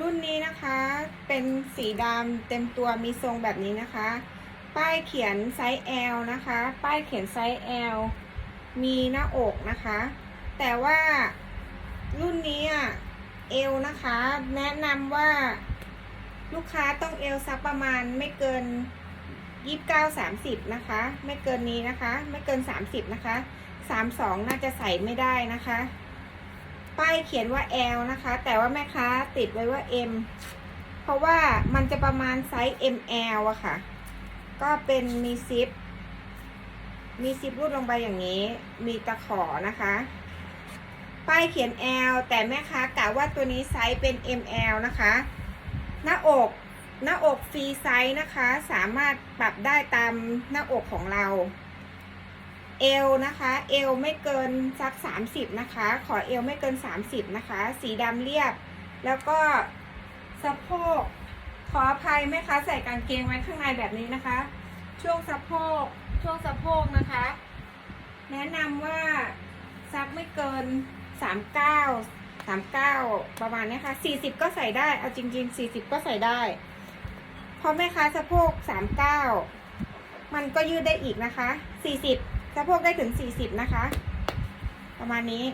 รุ่นนี้นะคะเป็นสีดำเต็มตัวมีทรงแบบนี้นะคะ ป้ายเขียนไซส์ L นะคะ ป้ายเขียนไซส์ L มีหน้าอกนะคะ แต่ว่ารุ่นนี้อะเอวนะคะ แนะนำว่าลูกค้าต้องเอวสักประมาณไม่เกิน29 30นะคะ ไม่เกินนี้นะคะ ไม่เกิน30นะคะ32น่าจะใส่ไม่ได้นะคะ ป้ายเขียนว่า L นะคะ แต่ว่าแม่ค้าติดไว้ว่า M เพราะว่ามันจะประมาณไซส์ ML อะค่ะ ก็เป็นมีซิป มีซิปรูดลงไปอย่างนี้ มีตะขอนะคะ ป้ายเขียน L แต่แม่ค้ากะว่าตัวนี้ไซส์เป็น ML นะคะ หน้าอกหน้าอกฟรีไซส์นะคะ สามารถปรับได้ตามหน้าอกของเรา เอวนะคะเอวไม่เกินสัก 30 นะคะ ขอเอวไม่เกิน 30 นะคะ สีดำเรียบ แล้วก็สะโพกขออภัยแม่ค้าใส่กางเกงไว้ข้างในแบบนี้นะคะ ช่วงสะโพกช่วงสะโพกนะคะ แนะนำว่าซักไม่เกิน 39 39 ประมาณนี้ยค่ะ 40 ก็ใส่ได้เอาจริง ๆ 40 ก็ใส่ได้เพราะแม่ค้าสะโพก 39 มันก็ยืดได้อีกนะคะ 40 สะโพกได้ถึง 40 นะคะ ประมาณนี้